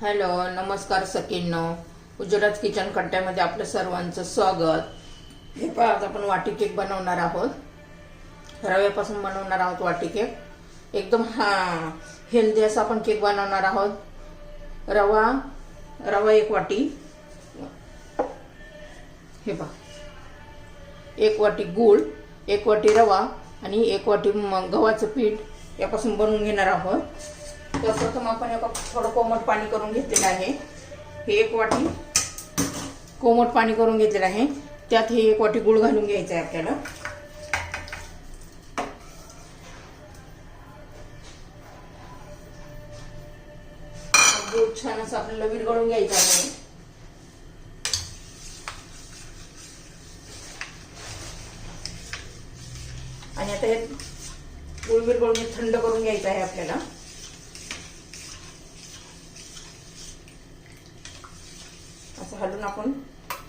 Hello नमस्कार सकींनो Gujarat kitchen कट्ट्यामध्ये आपलं सर्वांचं स्वागत. हे पहा आज आपण वाटी केक बनवणार आहोत. रव्यापासून बनवणार आहोत वाटी केक. एकदम हा हेल्दी असा आपण केक बनवणार आहोत. रवा रवा एक वाटी. हे पहा. एक वाटी गूळ एक वाटी रवा आणि एक वाटी गव्हाचं पीठ यापासून बनवून घेणार आहोत. प्रथम आपण एका थोडं कोमट पाणी करून घेतलेलं आहे. हे एक वाटी कोमट पाणी करून घेतलेलं आहे. त्यात हे एक वाटी गुळ घालून घ्यायचं आहे आपल्याला. गुळ छान असं आपल्याला विरघळून घ्यायचं आहे. आणि आता हे गुळ विरघळून थंड करून घ्यायचं आहे आपल्याला. असं आपण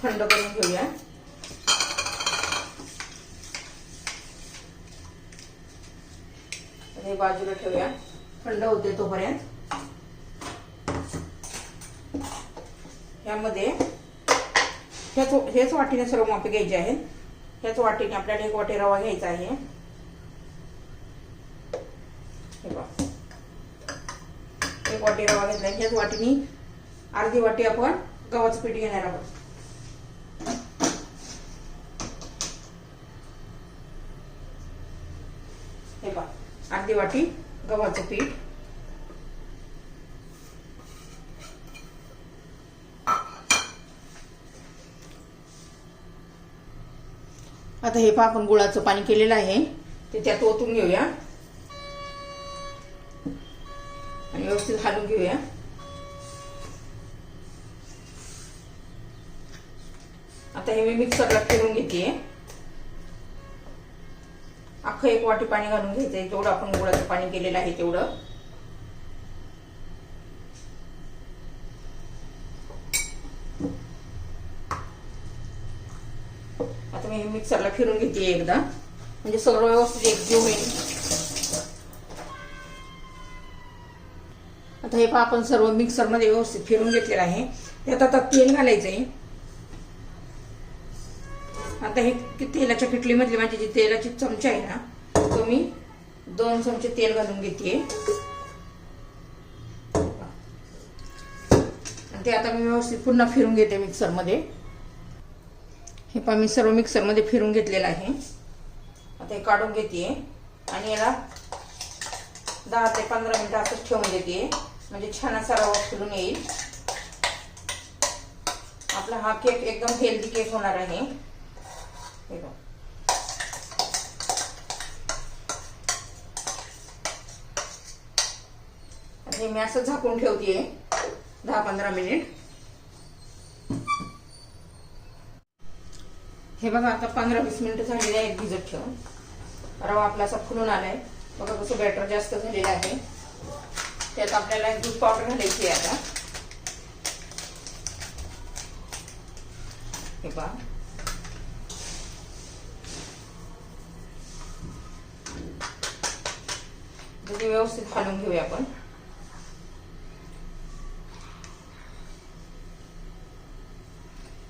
थंड करून घेऊया. हे बाजूला ठेवूया. थंड होते तोपर्यंत. यामध्ये ह्याच हेच वाटीने सर्व मापे घ्यायचे आहेत. ह्याच वाटीने आपल्याला एक वाटी रवा घ्यायचा आहे. हे एक वाटी रवा घेतला ह्याच वाटीने अर्धी वाटी आपण गव्हाचं पीठ घेणार आहोत. हे पहा अर्धी वाटी गव्हाचं पीठ. आता हे पहा आपण गुळाचं पाणी केलेलं आहे. ते त्यात ओतून घेऊया. आणि व्यवस्थित हालून घेऊया. आता हे मी मिक्सरला फिरून घेते अख्खं एक वाटी पाणी घालून घ्यायचंय. जेवढं आपण गुळाचं पाणी केलेलं आहे तेवढं. आता मी मिक्सरला फिरून घेते एकदा. म्हणजे सगळं व्यवस्थित एक जीव होईल. आता हे पहा आपण सर्व मिक्सरमध्ये व्यवस्थित फिरून घेतलेलं आहे. त्यात आता तेल घालायचंय. आता हे तेलाच्या किटलीमधली माझी जी तेलाची चमचा आहे ना तो मी दोन चमचे तेल घालून घेते. ते आता मी व्यवस्थित पुन्हा फिरून घेते मिक्सरमध्ये. हे पहा मी सर्व मिक्सरमध्ये फिरून घेतलेलं आहे. आता हे काढून घेते. आणि याला दहा ते पंधरा मिनिटं असंच ठेवून देते. म्हणजे छान असा रवा फुलून येईल. आपला हा केक एकदम हेल्दी केक होणार आहे. हे बघ. हे मी असं झाकून ठेवते दहा पंधरा मिनिट हे बघा आता पंधरा वीस मिनिटं झालेले आहेत भिजत ठेवून. रवा आपला असा फुलून आलाय. बघा कसं बॅटर जास्त झालेलं आहे. त्यात आपल्याला दूध पावडर घालायची आहे आता. हे बघा. तर ते व्यवस्थित घालून घेऊया आपण.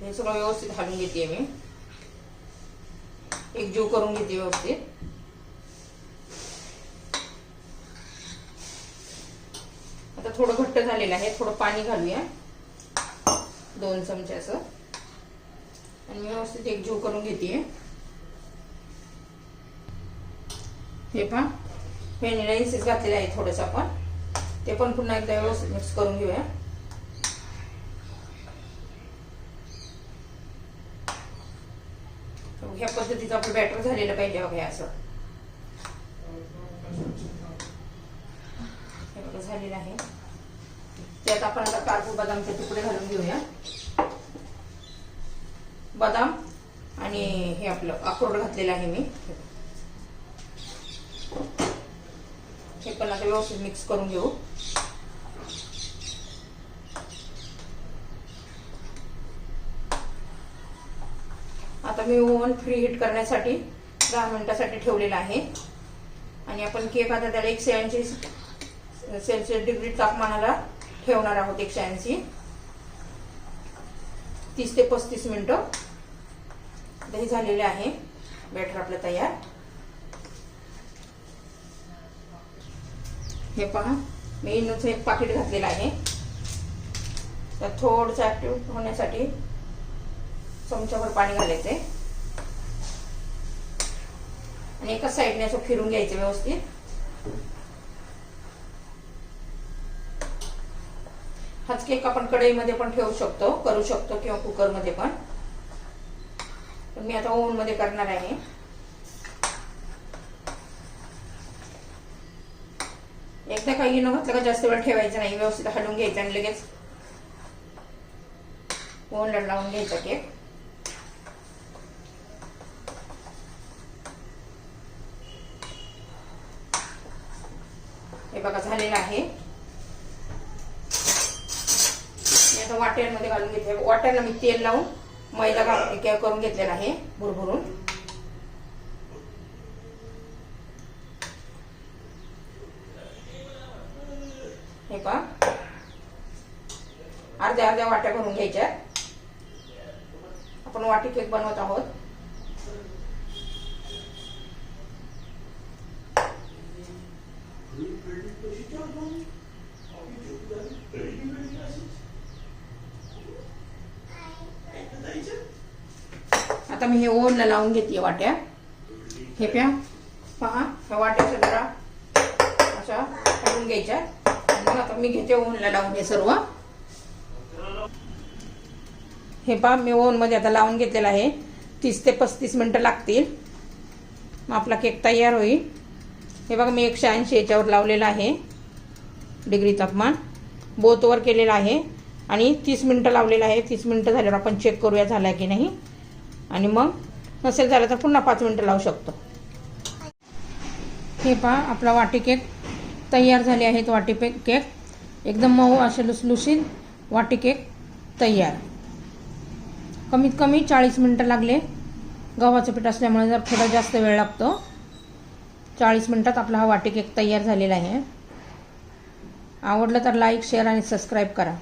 हे सगळं व्यवस्थित घालून घेते मी. एक जीव करून घेते व्यवस्थित. आता थोडं घट्ट झालेलं आहे थोडं पाणी घालूया. दोन चमचे असं. आणि मी व्यवस्थित एक जीव करून घेते हे पहा. व्हॅनिला इसेस घातलेले आहे थोडंसं आपण. ते पण पुन्हा एकदा व्यवस्थित मिक्स करून घेऊया. ह्या पद्धतीचं आपलं बॅटर झालेलं पाहिजे बघा असं. हे बघा झालेलं आहे. त्यात आपण आता काजू बदामचे तुकडे घालून घेऊया. बदाम आणि हे आपलं अक्रोड घातलेलं आहे मी. हे पण आता व्यवस्थित मिक्स करून घेऊ आता मी ओव्हन फ्री हीट करण्यासाठी दहा मिनिटासाठी ठेवलेला आहे. आणि आपण केक आता त्याला एकशे ऐंशी सेल्सिअस डिग्री तापमानाला ठेवणार आहोत एकशे ऐंशी. तीस ते पस्तीस मिनिटं. दही झालेले आहे. बॅटर आपलं तयार. हे पहा. मी इनोचं एक पाकिट घातलेलं आहे. तर थोडंसं ऍक्टिव्ह होण्यासाठी चमच्यावर पाणी घालायचंय. आणि एका साईडने असं फिरून घ्यायचं व्यवस्थित. हाच केक आपण कढईमध्ये पण ठेवू शकतो करू शकतो किंवा कुकरमध्ये पण. पण मी आता ओव्हनमध्ये करणार आहे. एकदा काही न घातलं का जास्त वेळ ठेवायचं नाही. व्यवस्थित हलवून घ्यायचं आणि लगेच ओव्हनला लावून घ्यायचा केक हे बघा झालेलं आहे. मी आता वाट्यांमध्ये घालून घेतले वाट्यांना मी तेल लावून मैदा घालून करून घेतलेला आहे भुरभुरून हे पहा अर्ध्या अर्ध्या वाट्या भरून घ्यायच्या. आपण वाटी केक बनवत आहोत. आता मी हे ओनला लावून घेते वाट्या. हे प्या. पहा ह्या वाट्याच्या जरा अशा काढून घ्यायच्या. मग आता मी घेते ओनला लावून हे सर्व. हे पहा मी ओव्हनमध्ये आता लावून घेतलेलं आहे. तीस ते पस्तीस मिनटं लागतील. मग आपला केक तयार होईल. हे बघा मी एकशे ऐंशी याच्यावर लावलेला आहे. डिग्री तापमान. बोतवर केलेलं आहे. आणि तीस मिनटं लावलेलं आहे. तीस मिनटं झाल्यावर आपण चेक करूया झाला की नाही. आणि मग नसेल झालं तर पुन्हा पाच मिनटं लावू शकतो. हे पहा आपला वाटी केक तयार झाले आहेत. वाटी पे केक. एकदम मऊ असे लुसलुशीत वाटी केक तयार. कमीत कमी चाळीस मिनटं लागले. गव्हाचं पीठ असल्यामुळे जर थोडा जास्त वेळ लागतो. चाळीस मिनटात आपला हा वाटी केक तयार झालेला आहे. आवडलं तर लाईक शेअर आणि सबस्क्राईब करा.